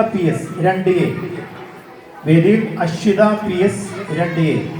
P S രണ്ട് A. വേദിയിൽ Ashwitha P S രണ്ട് എ.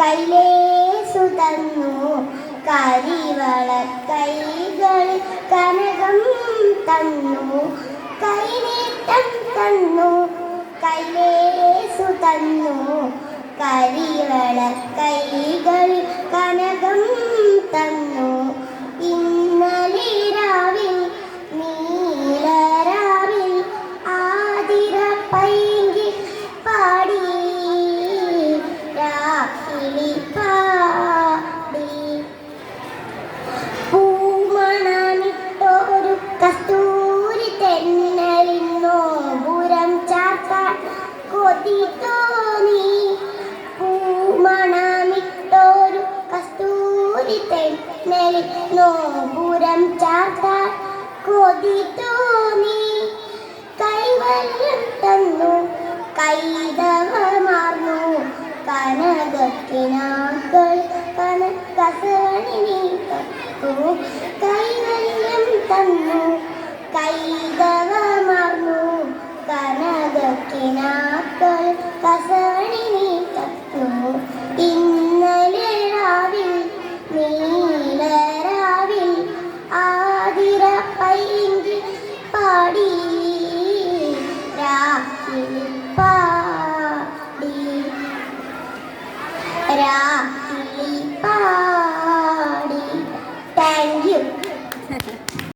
ഈറനണിഞ്ഞൊരു സുതന്നു. കരിവള കൈകളിൽ കനകം തന്നു. കൈനീട്ടം തന്നു. കല്ലേ സുതന്നു. കരിവള കൈകളിൽ കനകം തന്നു. കസ്തൂരി തെന്നലിന്നോ പുരം ചാത്താൻ കൊതി തോന്നി പൂമണമിട്ടൊരു കസ്തൂരി തെന്നലിന്നോ പുരം ചാത്താൻ കൊതി തോന്നി കിനാക്കൾ കസണിനി തട്ടുന്നു ഇന്നലെ രാവിൽ നീല രാവിൽ ആതിര പൈങ്കി പാടി.